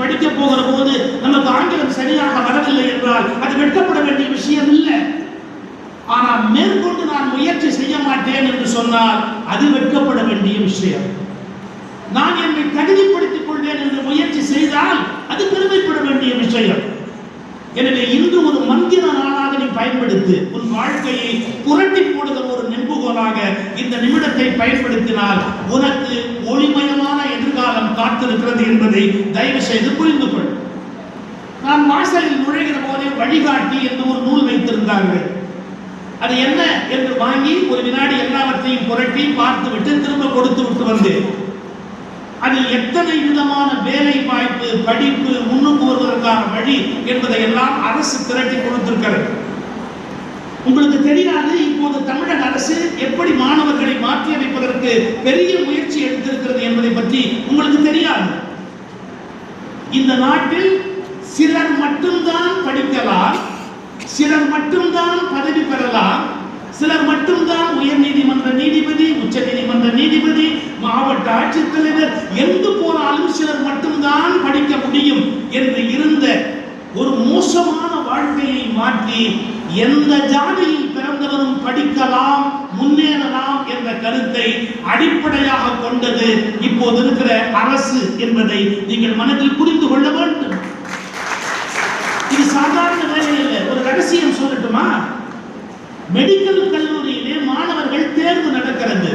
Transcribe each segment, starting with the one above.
படிக்க போகிற போது நமக்கு ஆங்கிலம் சரியாக வரவில்லை என்றால் அது வெட்கப்பட வேண்டிய விஷயம் இல்லை ஆனால் மேற்கொண்டு நான் முயற்சி செய்ய மாட்டேன் என்று சொன்னால் அது வெட்கப்பட வேண்டிய விஷயம். நான் என்னை தகுதிப்படுத்திக் கொள்வேன் என்று முயற்சி செய்தால் அது பெருமைப்பட வேண்டிய விஷயம். எனவே இன்று ஒரு மந்திர நாளாக நீ பயன்படுத்து உன் வாழ்க்கையை புரட்டி போடுகிற ஒரு நெம்புகோலாக இந்த நிமிடத்தை பயன்படுத்தினால் உனக்கு ஒளிமய காத்திருக்கிறது என்பதை தயவு செய்து புரிந்து கொள். நான் வாசலில் நுழைகிற போதே வழிகாட்டி என்று ஒரு நூல் வைத்திருந்தார்கள். அது என்ன என்று வாங்கி ஒரு வினாடி எல்லாவற்றையும் புரட்டி பார்த்து விட்டு திரும்ப கொடுத்து விட்டு வந்தேன் அதில் எத்தனை விதமான வேலை வாய்ப்பு படிப்பு முன்னுக்கு வருவதற்கான வழி என்பதை எல்லாம் அரசு திரட்டி கொடுத்திருக்கிறது. உங்களுக்கு தெரியாது இப்போது தமிழக அரசு எப்படி மாணவர்களை மாற்றி அமைப்பதற்கு பெரிய முயற்சி எடுத்திருக்கிறது என்பதை பற்றி உங்களுக்கு இந்த நாட்டில் சிலர் மட்டும்தான் படிக்கலாம் சிலர் மட்டும்தான் பதவி பெறலாம் சிலர் மட்டும்தான் உயர் நீதிமன்ற நீதிபதி உச்ச நீதிமன்ற நீதிபதி மாவட்ட ஆட்சித்தலைவர் எங்கு போனாலும் சிலர் மட்டும்தான் படிக்க முடியும் என்று இருந்த ஒரு மோசமான வாழ்க்கையை மாற்றி எந்த ஜாதியில் பிறந்தவரும் படிக்கலாம் முன்னேறலாம் என்ற அடிப்படையாக கொண்டது இப்போது இருக்கிற அரசு என்பதை நீங்கள் மனதில் புரிந்து கொள்ள வேண்டும். இது சாதாரண வேலை இல்லை ஒரு ரகசியம் சொல்லட்டுமா? மெடிக்கல் கல்லூரியிலே மாணவர்கள் தேர்வு நடக்கிறது.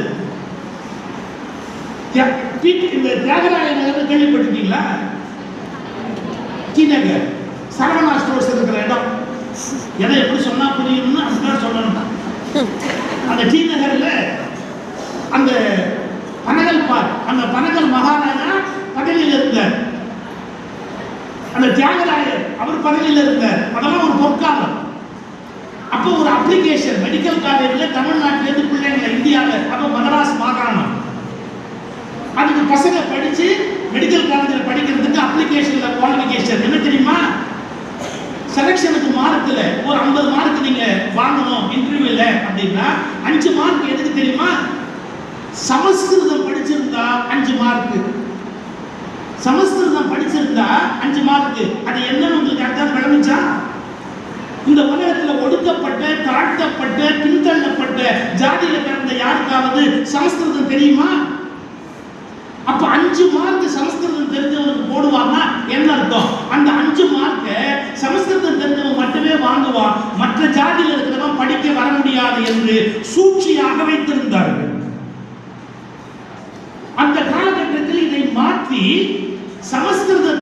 இந்த தியாகராய நகர் கேள்விப்பட்டிருக்கீங்களா? டி சரவணா ஸ்டோர்ஸ் இருக்கிற இடம். எதை எப்படி சொன்னா புரியும்னு அப்படிதான் சொல்லணும். அந்த டி நகர்ல அந்த பனகல் பார் அந்த பனகல் மகாராஜா பதவியில் இருந்தார். அந்த தியாகராயர் அவர் பதவியில் இருந்தார். அதெல்லாம் ஒரு பொற்காலம். அப்போ ஒரு அப்ளிகேஷன் மெடிக்கல் காலேஜில் தமிழ்நாட்டிலேருந்து பிள்ளைங்களை இந்தியாவில் அப்போ மதராஸ் மாகாணம். அதுக்கு பசங்க படிச்சு மெடிக்கல் காலேஜில் படிக்கிறதுக்கு அப்ளிகேஷன்ல குவாலிஃபிகேஷன் என்ன தெரியுமா? செலெக்ஷனுக்கு மார்க்கில் ஒரு ஐம்பது மார்க் நீங்க வாங்கணும் இன்டர்வியூல அப்படின்னா அஞ்சு மார்க் எதுக்கு தெரியுமா சமஸ்கிருதம் படிச்சிருந்தா அஞ்சு மார்க்கு சமஸ்கிருதம் படிச்சிருந்தா அஞ்சு மார்க்கு அது என்னன்னு உங்களுக்கு அர்த்தம் விளங்குச்சா இந்த உலகத்தில் ஒடுக்கப்பட்ட தாழ்த்தப்பட்ட பின்தள்ளப்பட்ட ஜாதியில பிறந்த யாருக்காவது சமஸ்கிருதம் தெரியுமா? அப்ப அஞ்சு மார்க் சமஸ்கிருதம் தெரிஞ்சவனுக்கு போடுவான்னா என்ன அர்த்தம்? அந்த அஞ்சு மார்க்க சமஸ்கிருதம் தெரிஞ்சவன் மட்டுமே வாங்குவான். மற்ற ஜாதியில் இருக்கிறவன் படிக்க வர முடியாது என்று சூழ்ச்சியாக வைத்திருந்தார்கள்.